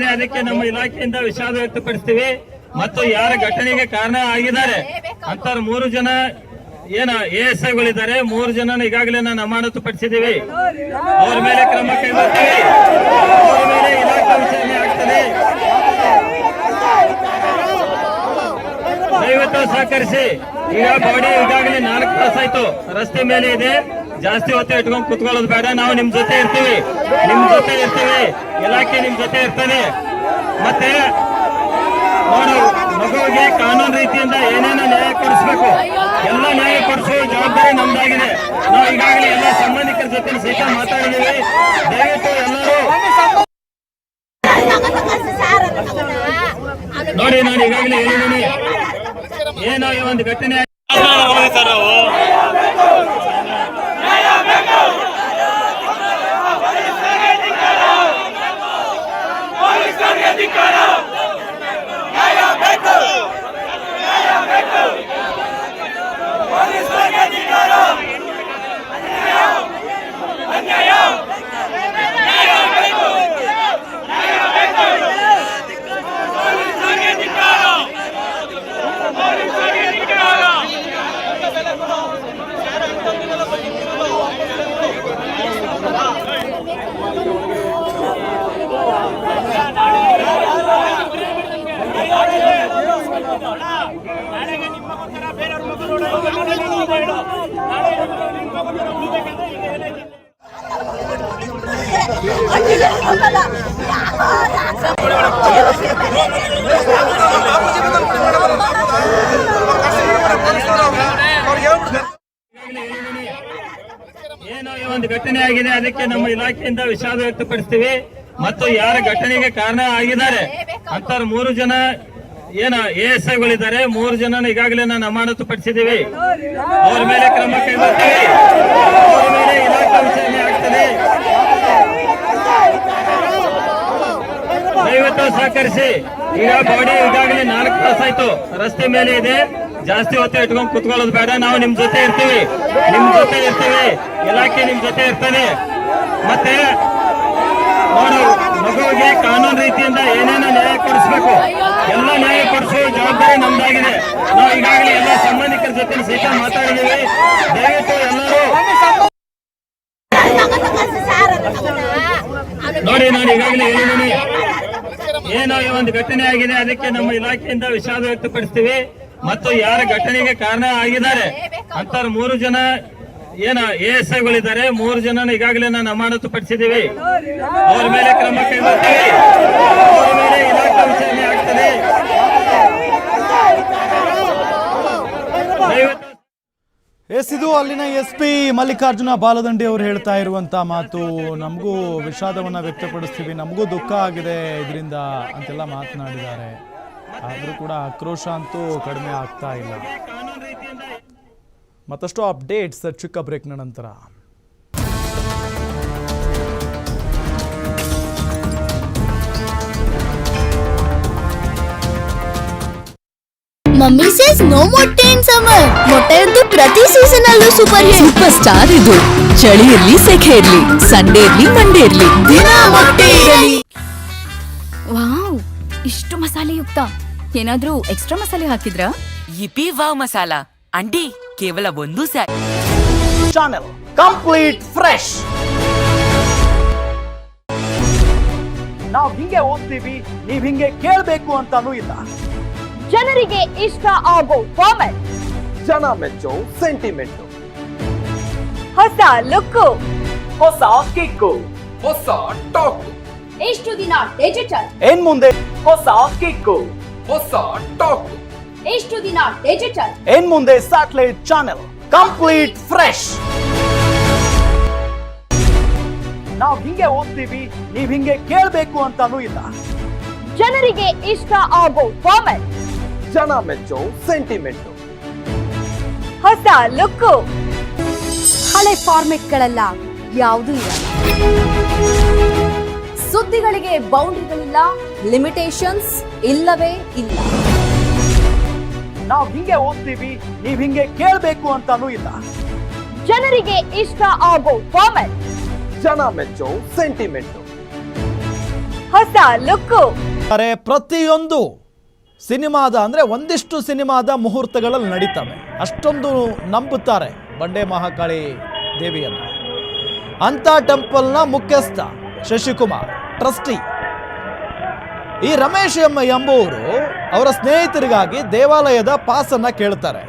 ಆಗಿದೆ ಅದಕ್ಕೆ ನಮ್ಮ ಇಲಾಖೆಯಿಂದ ವಿಷಾದ ವ್ಯಕ್ತಪಡಿಸ್ತೀವಿ. ಮತ್ತು ಯಾರ ಘಟನೆಗೆ ಕಾರಣ ಆಗಿದ್ದಾರೆ? ಅಂತ ಮೂರು ಜನ ಏನ ಎ ಎಸ್ ಐಗಳಿದ್ದಾರೆ. ಮೂರು ಜನ ಈಗಾಗಲೇ ನಾನು ಅಮಾನತು ಪಡಿಸಿದ್ದೀವಿ ಅವ್ರ ಮೇಲೆ ಕ್ರಮ ಕೈಗೊಳ್ತೀವಿ. ಅವ್ರ ಮೇಲೆ ಇಲಾಖೆ ವಿಚಾರಣೆ ಆಗ್ತದೆ. ದಯವಿಟ್ಟು ಸಹಕರಿಸಿ. ಈಗ ಬಾಡಿ ಈಗಾಗಲೇ ನಾಲ್ಕು ತಾಸಾಯ್ತು ರಸ್ತೆ ಮೇಲೆ ಇದೆ. ಜಾಸ್ತಿ ಹೊತ್ತು ಇಟ್ಕೊಂಡು ಕುತ್ಕೊಳ್ಳೋದು ಬೇಡ. ನಾವು ನಿಮ್ ಜೊತೆ ಇರ್ತೀವಿ. ನಿಮ್ ಜೊತೆ ಇರ್ತೀವಿ. ಇಲಾಖೆ ನಿಮ್ ಜೊತೆ ಇರ್ತದೆ. ಮತ್ತೆ ನೋಡು, ಮಗುವಿಗೆ ಕಾನೂನು ರೀತಿಯಿಂದ ಏನೇನೋ ನ್ಯಾಯ ಕೊಡಿಸ್ಬೇಕು? ಎಲ್ಲ ನ್ಯಾಯ ಕೊಡಿಸುವ ಜವಾಬ್ದಾರಿ ನಮ್ದಾಗಿದೆ. ನಾವು ಈಗಾಗಲೇ ಎಲ್ಲ ಸಂಬಂಧಿಕರ ಜೊತೆ ಸಹಿತ ಮಾತಾಡಿದ್ದೀವಿ. ದಯವಿಟ್ಟು ಎಲ್ಲರೂ ನೋಡಿ, ನಾನು ಈಗಾಗಲೇ ಹೇಳಿದ್ದೀನಿ. ಏನೋ ಈ ಒಂದು ಘಟನೆ ಏನೋ ಈ ಒಂದು ಘಟನೆ ಆಗಿದೆ, ಅದಕ್ಕೆ ನಮ್ಮ ಇಲಾಖೆಯಿಂದ ವಿಷಾದ ವ್ಯಕ್ತಪಡಿಸ್ತೀವಿ. ಮತ್ತು ಯಾರ ಘಟನೆಗೆ ಕಾರಣ ಆಗಿದ್ದಾರೆ? ಅಂತ ಮೂರು ಜನ ಏನ ಎ ಎಸ್ ಐಗಳಿದ್ದಾರೆ. ಮೂರು ಜನ ಈಗಾಗಲೇ ನಾನು ಅಮಾನತು ಪಡಿಸಿದೀವಿ ಅವ್ರ ಮೇಲೆ ಕ್ರಮ ಕೈಗೊಳ್ತೀವಿ. ಅವ್ರ ಮೇಲೆ ಇಲಾಖೆ ವಿಚಾರಣೆ ಆಗ್ತದೆ. ದಯವಿಟ್ಟು ಸಹಕರಿಸಿ. ಈಗ ಬಾಡಿ ಈಗಾಗಲೇ ನಾಲ್ಕು ತಾಸಾಯ್ತು. ರಸ್ತೆ ಮೇಲೆ ಇದೆ. ಜಾಸ್ತಿ ಹೊತ್ತು ಇಟ್ಕೊಂಡು ಕುತ್ಕೊಳ್ಳೋದು ಬೇಡ. ನಾವು ನಿಮ್ ಜೊತೆ ಇರ್ತೀವಿ. ನಿಮ್ ಜೊತೆ ಇರ್ತೀವಿ. ಇಲಾಖೆ ನಿಮ್ ಜೊತೆ ಇರ್ತದೆ. ಮತ್ತೆ ನೋಡು ಮಗುವಿಗೆ ಕಾನೂನು ರೀತಿಯಿಂದ ಏನೇನೋ ನ್ಯಾಯ ಕೊಡಿಸ್ಬೇಕು? ಎಲ್ಲ ನ್ಯಾಯ ಕೊಡಿಸುವ ಜವಾಬ್ದಾರಿ ನಮ್ದಾಗಿದೆ. ನಾವು ಈಗಾಗಲೇ ಎಲ್ಲ ಸಂಬಂಧಿಕರ ಜೊತೆ ಸಹಿತ ಮಾತಾಡಿದ್ದೀವಿ. ದಯವಿಟ್ಟು ಎಲ್ಲರೂ ನೋಡಿ, ನಾನು ಈಗಾಗಲೇ ಹೇಳಿದ್ದೀನಿ. ಏನೋ ಈ ಒಂದು ಘಟನೆ ಆಗಿದೆ. ಅದಕ್ಕೆ ನಮ್ಮ ಇಲಾಖೆಯಿಂದ ವಿಷಾದ ವ್ಯಕ್ತಪಡಿಸ್ತೀವಿ. ಮತ್ತು ಯಾರ ಘಟನೆಗೆ ಕಾರಣ ಆಗಿದ್ದಾರೆ? ಅಂತ ಮೂರು ಜನ ಏನ ಎ ಎಸ್ ಐಗಳಿದ್ದಾರೆ. ಮೂರು ಜನ ಈಗಾಗಲೇ ನಾನು ಅಮಾನತು ಪಡಿಸಿದೀವಿ ಅವ್ರ ಮೇಲೆ ಕ್ರಮ ಕೈಗೊಳ್ತೀವಿ. ಎಸ್, ಇದು ಅಲ್ಲಿನ ಎಸ್ ಪಿ ಮಲ್ಲಿಕಾರ್ಜುನ ಬಾಲದಂಡಿ ಅವರು ಹೇಳ್ತಾ ಇರುವಂತ ಮಾತು. ನಮಗೂ ವಿಷಾದವನ್ನ ವ್ಯಕ್ತಪಡಿಸ್ತೀವಿ. ನಮಗೂ ದುಃಖ ಆಗಿದೆ ಇದರಿಂದ ಅಂತೆಲ್ಲ ಮಾತನಾಡಿದ್ದಾರೆ. ಆದರೂ ಕೂಡ ಆಕ್ರೋಶ ಅಂತೂ ಕಡಿಮೆ ಆಗ್ತಾ ಇಲ್ಲ. ಮತ್ತಷ್ಟು ಅಪ್ಡೇಟ್ಸ್ ಚಿಕ್ಕ ಬ್ರೇಕ್ನ ನಂತರ. Mummy says no more tan summer ಮೊಟ್ಟೆಯದ್ದು ಪ್ರತಿ ಸೀಸನ್ ಅಲ್ಲೂ ಸೂಪರ್ ಹಿಟ್ ಸೂಪರ್ ಸ್ಟಾರ್ ಇದು. ಚಳಿ ಇರ್ಲಿ ಸೆಖೆ ಇರ್ಲಿ ಸಂಡೇ ಇರ್ಲಿ ಮಂಡೇ ಇರ್ಲಿ. ದಿನ ಮೊಟ್ಟೆ ಇರಲಿ ಇಷ್ಟು ಮಸಾಲೆಯುಕ್ತ. ಏನಾದ್ರೂ ಎಕ್ಸ್ಟ್ರಾ ಮಸಾಲೆ ಹಾಕಿದ್ರಾ? ಇಪಿ ವಾವ್ ಮಸಾಲ. ಅಂಡಿ ಕೇವಲ ಒಂದು ಸ್ಯಾ ಚಾನೆಲ್ ಕಂಪ್ಲೀಟ್ ಫ್ರೆಶ್ ನಾವು ಹಿಂಗೆ ಓದ್ತೀವಿ ನೀವ್ ಹಿಂಗೆ ಕೇಳಬೇಕು ಅಂತಾನೂ ಇಲ್ಲ. ಜನರಿಗೆ ಇಷ್ಟ ಆಗೋ ಫಾರ್ಮೆಟ್ ಜನ ಮೆಚ್ಚೋ ಸೆಂಟಿಮೆಂಟ್ ಹೊಸ ಲುಕ್ಕು. ಹೊಸ ಕಿಕ್ಕು. ಹೊಸ ಟಾಕ್ ಇಷ್ಟು ದಿನ ಡಿಜಿಟಲ್ ಏನ್ ಮುಂದೆ? ಹೊಸ ಕಿಕ್ಕು ಹೊಸ ಟಾಕ್ ಇಷ್ಟು ದಿನ ಡಿಜಿಟಲ್ ಏನ್ ಮುಂದೆ? ಸ್ಯಾಟಲೈಟ್ ಚಾನೆಲ್ ಕಂಪ್ಲೀಟ್ ಫ್ರೆಶ್ ನಾವು ಹಿಂಗೆ ಓದ್ತೀವಿ ನೀವ್ ಹಿಂಗೆ ಕೇಳಬೇಕು ಅಂತಾನೂ ಇಲ್ಲ. ಜನರಿಗೆ ಇಷ್ಟ ಆಗೋ ಫಾರ್ಮೆಟ್ ಜನ ಮೆಚ್ಚೋ ಸೆಂಟಿಮೆಂಟ್ ಹೊಸ ಲುಕ್ಕು ಹಳೆ ಫಾರ್ಮೆಟ್ಗಳೆಲ್ಲ ಯಾವುದೂ ಇಲ್ಲ. ಸುದ್ದಿಗಳಿಗೆ ಬೌಂಡ್ರಿಗಳಿಲ್ಲ ಲಿಮಿಟೇಷನ್ಸ್ ಇಲ್ಲವೇ ಇಲ್ಲ. ನಾವು ಹಿಂಗೆ ಓದ್ತೀವಿ ನೀವ್ ಹಿಂಗೆ ಕೇಳಬೇಕು ಅಂತಾನೂ ಇಲ್ಲ. ಜನರಿಗೆ ಇಷ್ಟ ಆಗೋ ಫಾರ್ಮೆಟ್ ಜನ ಮೆಚ್ಚೋ ಸೆಂಟಿಮೆಂಟ್ ಹೊಸ ಅರೆ ಪ್ರತಿಯೊಂದು ಸಿನಿಮಾದ ಅಂದರೆ ಒಂದಿಷ್ಟು ಸಿನಿಮಾದ ಮುಹೂರ್ತಗಳಲ್ಲಿ ನಡೀತವೆ. ಅಷ್ಟೊಂದು ನಂಬುತ್ತಾರೆ ಬಂಡೆ ಮಹಾಕಾಳಿ ದೇವಿಯನ್ನು. ಅಂಥ ಟೆಂಪಲ್ನ ಮುಖ್ಯಸ್ಥ ಶಶಿಕುಮಾರ್. ಟ್ರಸ್ಟಿ. ಈ ರಮೇಶ್ ಎಂ ಎಂಬುವರು ಅವರ ಸ್ನೇಹಿತರಿಗಾಗಿ ದೇವಾಲಯದ ಪಾಸನ್ನು ಕೇಳ್ತಾರೆ.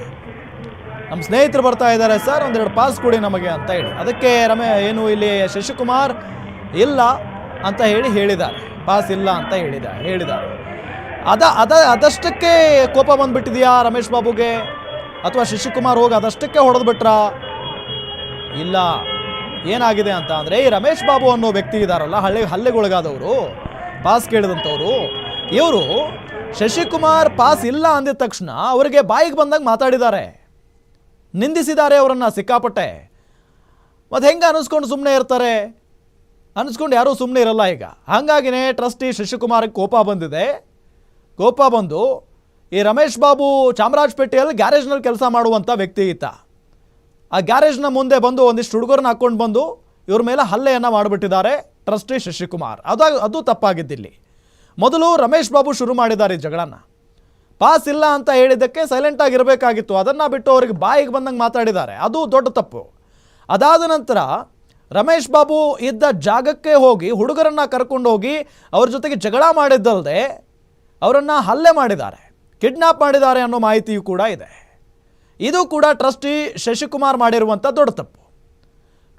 ನಮ್ಮ ಸ್ನೇಹಿತರು ಬರ್ತಾ ಇದ್ದಾರೆ ಸರ್, ಒಂದೆರಡು ಪಾಸ್ ಕೊಡಿ ನಮಗೆ ಅಂತ ಹೇಳಿ. ಅದಕ್ಕೆ ರಮೇ, ಏನು ಇಲ್ಲಿ ಶಶಿಕುಮಾರ್ ಇಲ್ಲ ಅಂತ ಹೇಳಿ ಹೇಳಿದ್ದಾರೆ. ಪಾಸ್ ಇಲ್ಲ ಅಂತ ಹೇಳಿದ ಹೇಳಿದ್ದಾರೆ. ಅದ ಅದ, ಅದಷ್ಟಕ್ಕೆ ಕೋಪ ಬಂದ್ಬಿಟ್ಟಿದ್ಯಾ ರಮೇಶ್ ಬಾಬುಗೆ? ಅಥವಾ ಶಶಿಕುಮಾರ್ ಹೋಗಿ ಅದಷ್ಟಕ್ಕೆ ಹೊಡೆದು ಬಿಟ್ರಾ ಇಲ್ಲ. ಏನಾಗಿದೆ ಅಂತ ಅಂದರೆ ಈ ರಮೇಶ್ ಬಾಬು ಅನ್ನೋ ವ್ಯಕ್ತಿ ಇದಾರಲ್ಲ, ಹಳ್ಳಿ ಹಲ್ಲೆಗೊಳಗಾದವರು, ಪಾಸ್ ಕೇಳಿದಂಥವ್ರು, ಇವರು ಶಶಿಕುಮಾರ್ ಪಾಸ್ ಇಲ್ಲ ಅಂದಿದ ತಕ್ಷಣ ಅವರಿಗೆ ಬಾಯಿಗೆ ಬಂದಾಗ ಮಾತಾಡಿದ್ದಾರೆ. ನಿಂದಿಸಿದ್ದಾರೆ ಅವರನ್ನು ಸಿಕ್ಕಾಪಟ್ಟೆ. ಮತ್ತು ಹೆಂಗೆ ಅನಿಸ್ಕೊಂಡು ಸುಮ್ಮನೆ ಇರ್ತಾರೆ? ಅನಿಸ್ಕೊಂಡು ಯಾರೂ ಸುಮ್ಮನೆ ಇರಲ್ಲ ಈಗ. ಹಾಗಾಗಿನೇ ಟ್ರಸ್ಟಿ ಶಶಿಕುಮಾರಿಗೆ ಕೋಪ ಬಂದಿದೆ. ಕೋಪ ಬಂದು, ಈ ರಮೇಶ್ ಬಾಬು ಚಾಮರಾಜಪೇಟೆಯಲ್ಲಿ ಗ್ಯಾರೇಜ್ನಲ್ಲಿ ಕೆಲಸ ಮಾಡುವಂಥ ವ್ಯಕ್ತಿ ಈತ. ಆ ಗ್ಯಾರೇಜ್ನ ಮುಂದೆ ಬಂದು ಒಂದಿಷ್ಟು ಹುಡುಗರನ್ನ ಹಾಕ್ಕೊಂಡು ಬಂದು ಇವ್ರ ಮೇಲೆ ಹಲ್ಲೆಯನ್ನು ಮಾಡಿಬಿಟ್ಟಿದ್ದಾರೆ ಟ್ರಸ್ಟಿ ಶಶಿಕುಮಾರ್. ಅದು ಅದು ತಪ್ಪಾಗಿದ್ದಿಲ್ಲಿ. ಮೊದಲು ರಮೇಶ್ ಬಾಬು ಶುರು ಮಾಡಿದ್ದಾರೆ ಈ ಪಾಸ್ ಇಲ್ಲ ಅಂತ ಹೇಳಿದ್ದಕ್ಕೆ ಸೈಲೆಂಟ್ ಆಗಿರಬೇಕಾಗಿತ್ತು ಅದನ್ನು ಬಿಟ್ಟು ಅವ್ರಿಗೆ ಬಾಯಿಗೆ ಬಂದಂಗೆ ಮಾತಾಡಿದ್ದಾರೆ. ಅದು ದೊಡ್ಡ ತಪ್ಪು. ಅದಾದ ನಂತರ ರಮೇಶ್ ಬಾಬು ಇದ್ದ ಜಾಗಕ್ಕೆ ಹೋಗಿ ಹುಡುಗರನ್ನು ಕರ್ಕೊಂಡು ಹೋಗಿ ಅವ್ರ ಜೊತೆಗೆ ಜಗಳ ಮಾಡಿದ್ದಲ್ಲದೆ ಅವರನ್ನು ಹಲ್ಲೆ ಮಾಡಿದ್ದಾರೆ. ಕಿಡ್ನಾಪ್ ಮಾಡಿದ್ದಾರೆ ಅನ್ನೋ ಮಾಹಿತಿಯೂ ಕೂಡ ಇದೆ. ಇದು ಕೂಡ ಟ್ರಸ್ಟಿ ಶಶಿಕುಮಾರ್ ಮಾಡಿರುವಂಥ ದೊಡ್ಡ ತಪ್ಪು.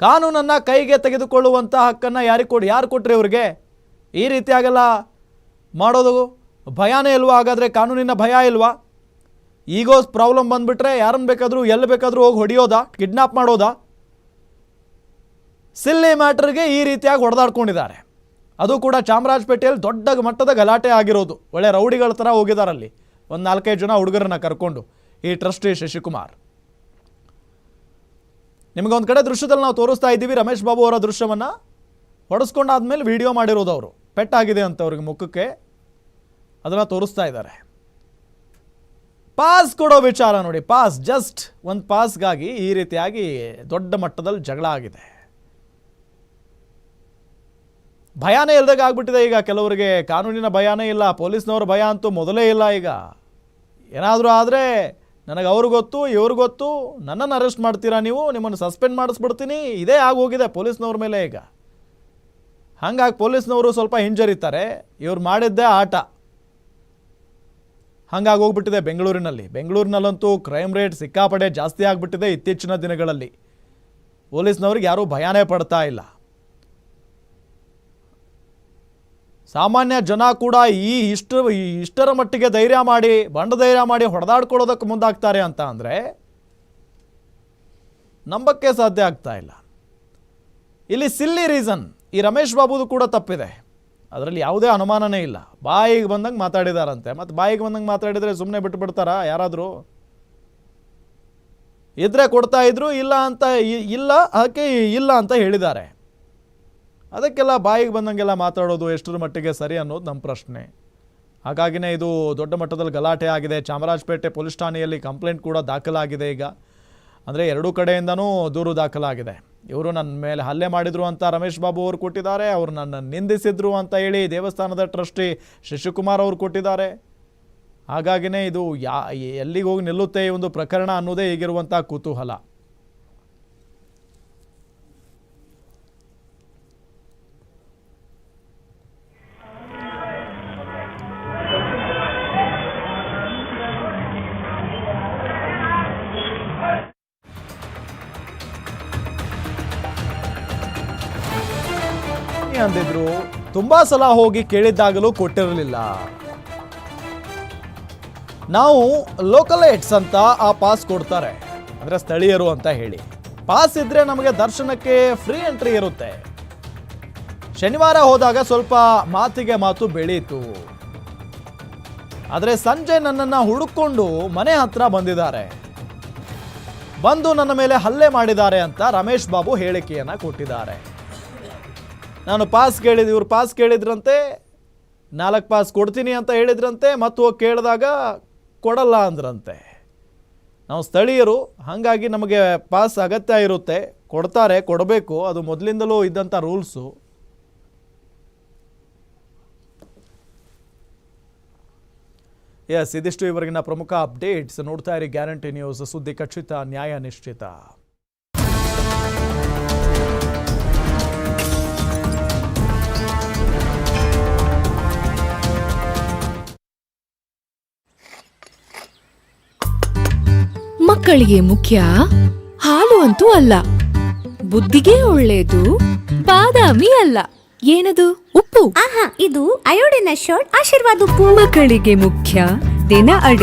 ಕಾನೂನನ್ನು ಕೈಗೆ ತೆಗೆದುಕೊಳ್ಳುವಂಥ ಹಕ್ಕನ್ನು ಯಾರಿಗೆ ಕೊಡಿ, ಯಾರು ಕೊಟ್ರಿ ಇವ್ರಿಗೆ? ಈ ರೀತಿಯಾಗೆಲ್ಲ ಮಾಡೋದು ಭಯನೇ ಇಲ್ವಾ? ಹಾಗಾದರೆ ಕಾನೂನಿನ ಭಯ ಇಲ್ವಾ? ಈಗೋ ಪ್ರಾಬ್ಲಮ್ ಬಂದುಬಿಟ್ರೆ ಯಾರನ್ನು ಬೇಕಾದರೂ, ಎಲ್ಲಿ ಬೇಕಾದರೂ ಹೋಗಿ ಹೊಡೆಯೋದಾ? ಕಿಡ್ನಾಪ್ ಮಾಡೋದಾ? ಸಿಲ್ಲಿ ಮ್ಯಾಟ್ರಿಗೆ ಈ ರೀತಿಯಾಗಿ ಹೊಡೆದಾಡ್ಕೊಂಡಿದ್ದಾರೆ. ಅದು ಕೂಡ ಚಾಮರಾಜಪೇಟೆಯಲ್ಲಿ ದೊಡ್ಡ ಮಟ್ಟದ ಗಲಾಟೆ ಆಗಿರೋದು. ಒಳ್ಳೆ ರೌಡಿಗಳ ಥರ ಹೋಗಿದಾರಲ್ಲಿ. ಒಂದು ನಾಲ್ಕೈದು ಜನ ಹುಡುಗರನ್ನ ಕರ್ಕೊಂಡು. ಈ ಟ್ರಸ್ಟಿ ಶಶಿಕುಮಾರ್. ನಿಮಗೊಂದು ಕಡೆ ದೃಶ್ಯದಲ್ಲಿ ನಾವು ತೋರಿಸ್ತಾ ಇದ್ದೀವಿ, ರಮೇಶ್ ಬಾಬು ಅವರ ದೃಶ್ಯವನ್ನು. ಹೊಡೆಸ್ಕೊಂಡಾದ್ಮೇಲೆ ವಿಡಿಯೋ ಮಾಡಿರೋದು ಅವರು. ಪೆಟ್ಟಾಗಿದೆ ಅಂತ ಅವ್ರಿಗೆ ಮುಖಕ್ಕೆ. ಅದನ್ನು ತೋರಿಸ್ತಾ ಇದ್ದಾರೆ. ಪಾಸ್ ಕೊಡೋ ವಿಚಾರ ನೋಡಿ, ಪಾಸ್, ಜಸ್ಟ್ ಒಂದು ಪಾಸ್ಗಾಗಿ ಈ ರೀತಿಯಾಗಿ ದೊಡ್ಡ ಮಟ್ಟದಲ್ಲಿ ಜಗಳ ಆಗಿದೆ. ಭಯಾನೇ ಇಲ್ದಾಗ ಆಗ್ಬಿಟ್ಟಿದೆ ಈಗ ಕೆಲವರಿಗೆ. ಕಾನೂನಿನ ಭಯಾನೇ ಇಲ್ಲ, ಪೊಲೀಸ್ನವ್ರ ಭಯ ಅಂತೂ ಮೊದಲೇ ಇಲ್ಲ ಈಗ. ಏನಾದರೂ ಆದರೆ ನನಗೆ ಅವ್ರು ಗೊತ್ತು, ಇವ್ರು ಗೊತ್ತು, ನನ್ನನ್ನು ಅರೆಸ್ಟ್ ಮಾಡ್ತೀರಾ ನೀವು? ನಿಮ್ಮನ್ನು ಸಸ್ಪೆಂಡ್ ಮಾಡಿಸ್ಬಿಡ್ತೀನಿ. ಇದೇ ಆಗೋಗಿದೆ ಪೊಲೀಸ್ನವ್ರ ಮೇಲೆ ಈಗ. ಹಾಗಾಗಿ ಪೊಲೀಸ್ನವರು ಸ್ವಲ್ಪ ಹಿಂಜರಿತಾರೆ. ಇವ್ರು ಮಾಡಿದ್ದೇ ಆಟ. ಹಂಗಾಗಿ ಹೋಗ್ಬಿಟ್ಟಿದೆ ಬೆಂಗಳೂರಿನಲ್ಲಿ. ಬೆಂಗಳೂರಿನಲ್ಲಂತೂ ಕ್ರೈಮ್ ರೇಟ್ ಸಿಕ್ಕಾಪಡೆ ಜಾಸ್ತಿ ಆಗಿಬಿಟ್ಟಿದೆ ಇತ್ತೀಚಿನ ದಿನಗಳಲ್ಲಿ. ಪೊಲೀಸ್ನವ್ರಿಗೆ ಯಾರೂ ಭಯನೇ ಪಡ್ತಾ ಇಲ್ಲ. ಸಾಮಾನ್ಯ ಜನ ಕೂಡ ಈ ಇಷ್ಟು ಇಷ್ಟರ ಮಟ್ಟಿಗೆ ಧೈರ್ಯ ಮಾಡಿ, ಬಂಡ ಧೈರ್ಯ ಮಾಡಿ ಹೊಡೆದಾಡ್ಕೊಳ್ಳೋದಕ್ಕೆ ಮುಂದಾಗ್ತಾರೆ ಅಂತ ಅಂದರೆ ನಂಬಕ್ಕೆ ಸಾಧ್ಯ ಆಗ್ತಾ ಇಲ್ಲ. ಇಲ್ಲಿ ಸಿಲ್ಲಿ ರೀಸನ್ ಈ ರಮೇಶ್ ಬಾಬುದು ಕೂಡ ತಪ್ಪಿದೆ. ಅದರಲ್ಲಿ ಯಾವುದೇ ಅನುಮಾನನೇ ಇಲ್ಲ. ಬಾಯಿಗೆ ಬಂದಂಗೆ ಮಾತಾಡಿದಾರಂತೆ. ಮತ್ತು ಬಾಯಿಗೆ ಬಂದಂಗೆ ಮಾತಾಡಿದರೆ ಸುಮ್ಮನೆ ಬಿಟ್ಬಿಡ್ತಾರಾ ಯಾರಾದರೂ? ಇದ್ರೆ ಕೊಡ್ತಾ ಇದ್ರು, ಇಲ್ಲ ಅಂತ, ಇಲ್ಲ ಅದಕ್ಕೆ ಇಲ್ಲ ಅಂತ ಹೇಳಿದ್ದಾರೆ. ಅದಕ್ಕೆಲ್ಲ ಬಾಯಿಗೆ ಬಂದಂಗೆಲ್ಲ ಮಾತಾಡೋದು ಎಷ್ಟರ ಮಟ್ಟಿಗೆ ಸರಿ ಅನ್ನೋದು ನಮ್ಮ ಪ್ರಶ್ನೆ. ಹಾಗಾಗಿನೇ ಇದು ದೊಡ್ಡ ಮಟ್ಟದಲ್ಲಿ ಗಲಾಟೆ ಆಗಿದೆ. ಚಾಮರಾಜಪೇಟೆ ಪೊಲೀಸ್ ಠಾಣೆಯಲ್ಲಿ ಕಂಪ್ಲೇಂಟ್ ಕೂಡ ದಾಖಲಾಗಿದೆ ಈಗ. ಅಂದರೆ ಎರಡೂ ಕಡೆಯಿಂದನೂ ದೂರು ದಾಖಲಾಗಿದೆ. ಇವರು ನನ್ನ ಮೇಲೆ ಹಲ್ಲೆ ಮಾಡಿದರು ಅಂತ ರಮೇಶ್ ಬಾಬು ಅವರು ಕೊಟ್ಟಿದ್ದಾರೆ. ಅವರು ನನ್ನ ನಿಂದಿಸಿದ್ರು ಅಂತ ಹೇಳಿ ದೇವಸ್ಥಾನದ ಟ್ರಸ್ಟಿ ಶಶಿಕುಮಾರ್ ಅವರು ಕೊಟ್ಟಿದ್ದಾರೆ. ಹಾಗಾಗಿನೇ ಇದು ಯಾ ಎಲ್ಲಿಗೆ ಹೋಗಿ ನಿಲ್ಲುತ್ತೆ ಈ ಒಂದು ಪ್ರಕರಣ ಅನ್ನೋದೇ ಈಗಿರುವಂಥ ಕುತೂಹಲ. ಅಂದಿದ್ರು, ತುಂಬಾ ಸಲ ಹೋಗಿ ಕೇಳಿದ್ದಾಗಲೂ ಕೊಟ್ಟಿರಲಿಲ್ಲ. ನಾವು ಲೋಕಲ್ ಏಟ್ಸ್ ಅಂತ ಆ ಪಾಸ್ ಕೊಡ್ತಾರೆ. ಅಂದ್ರೆ ಸ್ಥಳೀಯರು ಅಂತ ಹೇಳಿ. ಪಾಸ್ ಇದ್ರೆ ನಮಗೆ ದರ್ಶನಕ್ಕೆ ಫ್ರೀ ಎಂಟ್ರಿ ಇರುತ್ತೆ. ಶನಿವಾರ ಹೋದಾಗ ಸ್ವಲ್ಪ ಮಾತಿಗೆ ಮಾತು ಬೆಳೀತು. ಆದರೆ ಸಂಜೆ ನನ್ನನ್ನು ಹುಡುಕೊಂಡು ಮನೆ ಹತ್ರ ಬಂದಿದ್ದಾರೆ. ಬಂದು ನನ್ನ ಮೇಲೆ ಹಲ್ಲೆ ಮಾಡಿದ್ದಾರೆ ಅಂತ ರಮೇಶ್ ಬಾಬು ಹೇಳಿಕೆಯನ್ನ ಕೊಟ್ಟಿದ್ದಾರೆ. ನಾನು ಪಾಸ್ ಕೇಳಿದ, ಇವ್ರು ಪಾಸ್ ಕೇಳಿದ್ರಂತೆ, ನಾಲ್ಕು ಪಾಸ್ ಕೊಡ್ತೀನಿ ಅಂತ ಹೇಳಿದ್ರಂತೆ ಮತ್ತು ಹೋಗಿ ಕೇಳಿದಾಗ ಕೊಡಲ್ಲ ಅಂದ್ರಂತೆ. ನಾವು ಸ್ಥಳೀಯರು, ಹಾಗಾಗಿ ನಮಗೆ ಪಾಸ್ ಅಗತ್ಯ ಇರುತ್ತೆ. ಕೊಡ್ತಾರೆ, ಕೊಡಬೇಕು, ಅದು ಮೊದಲಿಂದಲೂ ಇದ್ದಂಥ ರೂಲ್ಸು ಎಸ್ ಇದಿಷ್ಟು ಇವರಿಗಿನ ಪ್ರಮುಖ ಅಪ್ಡೇಟ್ಸ್ ನೋಡ್ತಾ ಇರಿ ಗ್ಯಾರಂಟಿ ನ್ಯೂಸ್ ಸುದ್ದಿ ಖಚಿತ, ನ್ಯಾಯ ನಿಶ್ಚಿತ. ಮಕ್ಕಳಿಗೆ ಮುಖ್ಯ ಹಾಲು ಅಂತೂ ಅಲ್ಲ. ಬುದ್ಧಿಗೆ ಒಳ್ಳೇದು ಬಾದಾಮಿ ಅಲ್ಲ. ಏನದು? ಉಪ್ಪು. ಆಹಾ ಇದು ಅಯೋಡಿನ ಶಾರ್ಟ್ ಆಶೀರ್ವಾದ ಉಪ್ಪು. ಮಕ್ಕಳಿಗೆ ಮುಖ್ಯ ದಿನ ಅಡುಗೆ